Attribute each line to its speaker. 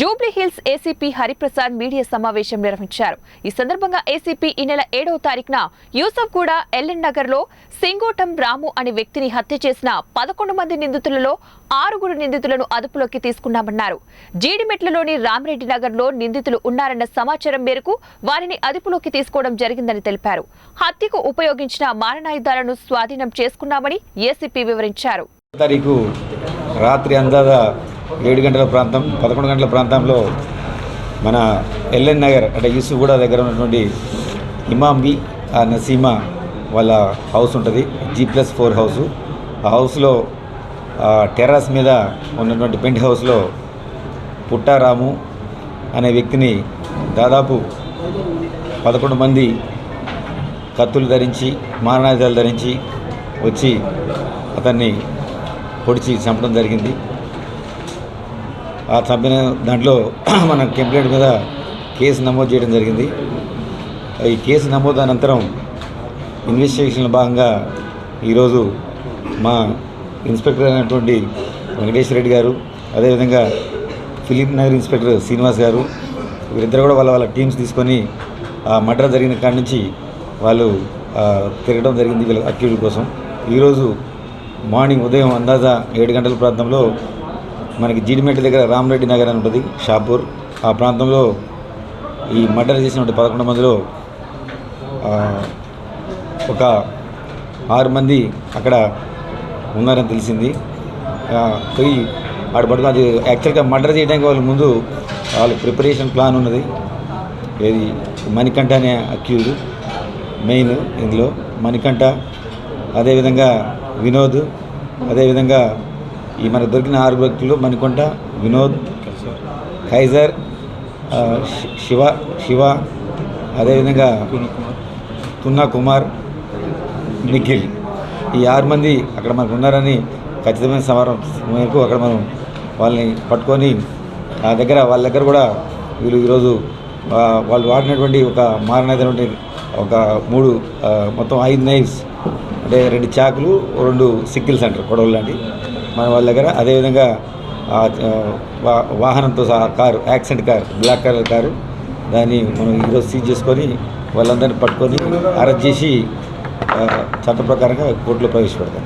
Speaker 1: Jubilee hills ACP Hariprasad media సమావేశం నిర్వహించారు. ఈ సందర్భంగా ఏసీపీ ఈ నెల ఏడవ తారీఖున యూసఫ్ కూడా ఎల్ఎన్ నగర్లో సింగోటం రాము అనే వ్యక్తిని హత్య చేసిన పదకొండు మంది నిందితులలో ఆరుగురు నిందితులను అదుపులోకి తీసుకున్నామన్నారు. జీడిమెట్లలోని రామిరెడ్డి నగర్లో నిందితులు ఉన్నారన్న సమాచారం మేరకు వారిని అదుపులోకి తీసుకోవడం జరిగిందని తెలిపారు. హత్యకు ఉపయోగించిన మారణాయుధాలను స్వాధీనం చేసుకున్నామని ఏసీపీ వివరించారు.
Speaker 2: తారీఖు రాత్రి అందాదా ఏడు గంటల ప్రాంతం పదకొండు గంటల ప్రాంతంలో మన ఎల్ఎన్ నగర్ అంటే యూసుఫ్గూడ దగ్గర ఉన్నటువంటి ఇమాంబి ఆ నసీమా వాళ్ళ హౌస్ ఉంటుంది. G plus four house. ఆ హౌస్లో ఆ టెర్రస్ మీద ఉన్నటువంటి పెంట్ హౌస్లో పుట్టారాము అనే వ్యక్తిని దాదాపు పదకొండు మంది కత్తులు ధరించి మారణాయుధాలు ధరించి వచ్చి అతన్ని పొడిచి చంపడం జరిగింది. ఆ చంపిన దాంట్లో మన కంప్లైంట్ మీద కేసు నమోదు చేయడం జరిగింది. ఈ కేసు నమోదు అనంతరం ఇన్వెస్టిగేషన్లో భాగంగా ఈరోజు మా ఇన్స్పెక్టర్ అయినటువంటి వెంకటేశ్వర రెడ్డి గారు అదేవిధంగా ఫిలిం నగర్ ఇన్స్పెక్టర్ శ్రీనివాస్ గారు వీరిద్దరు కూడా వాళ్ళ వాళ్ళ టీమ్స్ తీసుకొని ఆ మర్డర్ జరిగిన కాడి నుంచి వాళ్ళు తిరగడం జరిగింది వీళ్ళ అక్యూడ్ కోసం. ఈరోజు మార్నింగ్ ఉదయం అందాజా ఏడు గంటల ప్రాంతంలో మనకి జీడిమెట్ల దగ్గర రామరెడ్డి నగర్ అని ఉంటుంది షాపూర్. ఆ ప్రాంతంలో ఈ మర్డర్ చేసినటువంటి పదకొండు మందిలో ఒక ఆరు మంది అక్కడ ఉన్నారని తెలిసింది. పోయి ఆడ పడుకుని అది యాక్చువల్గా మర్డర్ చేయడానికి వాళ్ళ ముందు వాళ్ళ ప్రిపరేషన్ ప్లాన్ ఉన్నది. ఏది మణికంఠ అనే అక్యూడ్ మెయిన్ ఇందులో. మణికంఠ అదేవిధంగా వినోద్ అదేవిధంగా ఈ మనకు దొరికిన ఆరు వ్యక్తులు మణికొంట వినోద్ కైజర్ శివ శివ అదేవిధంగా తున్నా కుమార్ నిఖిల్. ఈ ఆరు మంది అక్కడ మనకు ఉన్నారని ఖచ్చితమైన సమారం మేరకు అక్కడ మనం వాళ్ళని పట్టుకొని ఆ దగ్గర వాళ్ళ దగ్గర కూడా వీళ్ళు ఈరోజు వాళ్ళు వాడినటువంటి ఒక మారణమైనటువంటి ఒక మూడు మొత్తం ఐదు నైఫ్స్ అంటే రెండు చాకులు రెండు సిక్కిల్స్ అంటారు కొడవలు లాంటివి. మన వాళ్ళ దగ్గర అదేవిధంగా వా- వాహనంతో సహా car accident car black colour car దాన్ని మనం ఈరోజు సీజ్ చేసుకొని వాళ్ళందరినీ పట్టుకొని అరెస్ట్ చేసి చట్ట ప్రకారంగా కోర్టులో ప్రవేశపెడతాం.